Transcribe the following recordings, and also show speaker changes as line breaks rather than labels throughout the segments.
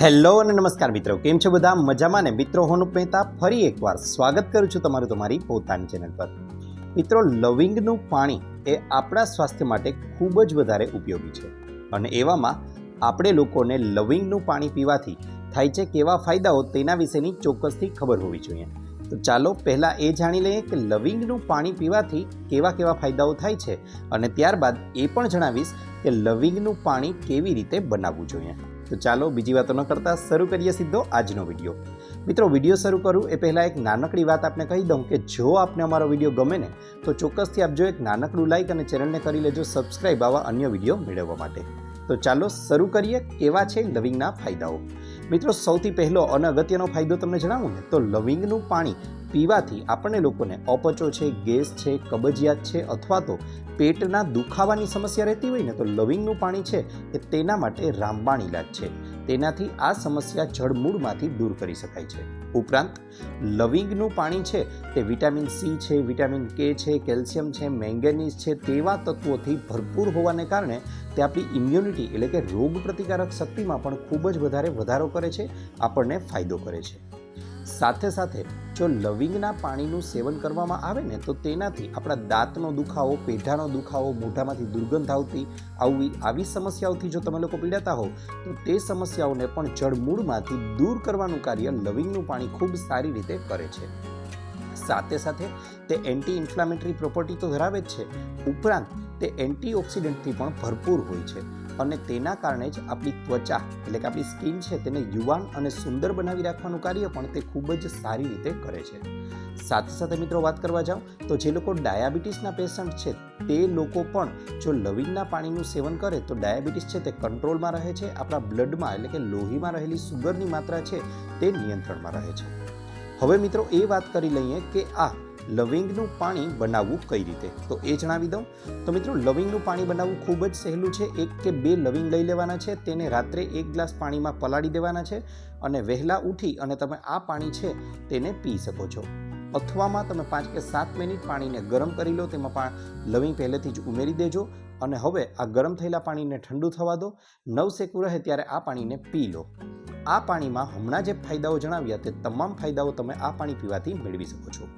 Hello અને નમસ્કાર મિત્રો, કેમ છો બધા? મજામાં ને? મિત્રો, હું મહેતા ફરી એકવાર સ્વાગત કરું છું તમારું તમારી પોતાની ચેનલ પર. મિત્રો, લવિંગનું પાણી એ આપણા સ્વાસ્થ્ય માટે ખૂબ જ વધારે ઉપયોગી છે અને એવામાં આપણે લોકોને લવિંગનું પાણી પીવાથી થાય છે કેવા ફાયદાઓ તેના વિશેની ચોક્કસથી ખબર હોવી જોઈએ. તો ચાલો પહેલાં એ જાણી લઈએ કે લવિંગનું પાણી પીવાથી કેવા કેવા ફાયદાઓ થાય છે અને ત્યારબાદ એ પણ જણાવીશ કે લવિંગનું પાણી કેવી રીતે બનાવવું જોઈએ. તો ચાલો બીજી વાતો ન કરતાં શરૂ કરીએ સીધો આજનો વીડિયો. મિત્રો, વીડિયો શરૂ કરું એ પહેલાં એક નાનકડી વાત આપને કહી દઉં કે જો આપને અમારો વીડિયો ગમે ને, તો ચોક્કસથી આપજો એક નાનકડું લાઇક અને ચેનલને કરી લેજો સબસ્ક્રાઇબ આવા અન્ય વીડિયો મેળવવા માટે. તો ચાલો શરૂ કરીએ કેવા છે લવિંગના ફાયદાઓ. મિત્રો, સૌથી પહેલો અને અગત્યનો ફાયદો તમને જણાવું ને, તો લવિંગનું પાણી પીવાથી આપણને લોકોને અપચો છે, ગેસ છે, કબજિયાત છે અથવા તો પેટના દુખાવાની સમસ્યા રહેતી હોય ને તો લવિંગનું પાણી છે એ તેના માટે રામબાણ ઇલાજ છે. તેનાથી આ સમસ્યા જળમૂળમાંથી દૂર કરી શકાય છે. ઉપરાંત, લવિંગનું પાણી છે તે વિટામિન સી છે, વિટામિન કે છે, કેલ્શિયમ છે, મેંગેનીઝ છે તેવા તત્વોથી ભરપૂર હોવાને કારણે તે આપણી ઇમ્યુનિટી એટલે કે રોગ પ્રતિકારક શક્તિમાં પણ ખૂબ જ વધારે વધારો કરે છે, આપણને ફાયદો કરે છે. સાથે સાથે જો લવિંગના પાણીનું સેવન કરવામાં આવે ને, તો તેનાથી આપણા દાંતનો દુખાવો, પેઢાનો દુખાવો, મોઢામાંથી દુર્ગંધ આવતી, આવવી, આવી સમસ્યાઓથી જો તમે લોકો પીડાતા હો તો તે સમસ્યાઓને પણ જળમૂળમાંથી દૂર કરવાનું કાર્ય લવિંગનું પાણી ખૂબ સારી રીતે કરે છે. સાથે સાથે તે એન્ટી ઇન્ફ્લામેટરી પ્રોપર્ટી તો ધરાવે જ છે, ઉપરાંત તે એન્ટીઓક્સિડન્ટથી પણ ભરપૂર હોય છે. અને તેના કારણે જ આપણી ત્વચા, એટલે કે આપણી સ્કિન છે, તેને યુવાન અને સુંદર બનાવી રાખવાનું કાર્ય પણ તે ખૂબ જ સારી રીતે કરે છે. સાથે સાથે મિત્રો વાત કરવા જાઓ તો જે લોકો ડાયાબિટીસના પેશન્ટ છે, તે લોકો પણ જો લવિંગના પાણીનું સેવન કરે, તો ડાયાબિટીસ છે તે કંટ્રોલમાં રહે છે, આપણા બ્લડમાં, એટલે કે લોહીમાં રહેલી સુગરની માત્રા છે, તે નિયંત્રણમાં રહે છે. હવે મિત્રો એ વાત કરી લઈએ કે આ લવિંગનું પાણી બનાવવું કઈ રીતે? તો એ જણાવી દઉં. તો મિત્રો, લવિંગનું પાણી બનાવવું ખૂબ જ સહેલું છે. એક કે બે લવિંગ લઈ લેવાના છે, તેને રાત્રે એક ગ્લાસ પાણીમાં પલાળી દેવાના છે અને વહેલા ઉઠી અને તમે આ પાણી છે તેને પી શકો છો. અથવામાં તમે પાંચ કે સાત મિનિટ પાણીને ગરમ કરી લો, તેમાં પણ લવિંગ પહેલેથી જ ઉમેરી દેજો અને હવે આ ગરમ થયેલા પાણીને ઠંડુ થવા દો. નવ શેકું રહે ત્યારે આ પાણીને પી લો. આ પાણીમાં હમણાં જે ફાયદાઓ જણાવ્યા તે તમામ ફાયદાઓ તમે આ પાણી પીવાથી મેળવી શકો છો.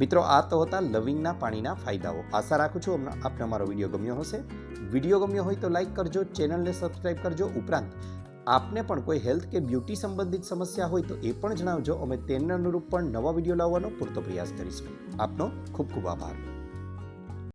મિત્રો, આ તો હતા લવિંગના પાણીના ફાયદાઓ. આશા રાખું છું આપને અમારો વીડિયો ગમ્યો હશે. વીડિયો ગમ્યો હોય તો લાઈક કરજો, ચેનલને સબસ્ક્રાઈબ કરજો. ઉપરાંત, આપને પણ કોઈ હેલ્થ કે બ્યુટી સંબંધિત સમસ્યા હોય તો એ પણ જણાવજો. અમે તેને અનુરૂપ પણ નવા વીડિયો લાવવાનો પૂરતો પ્રયાસ કરીશું. આપનો ખૂબ ખૂબ આભાર.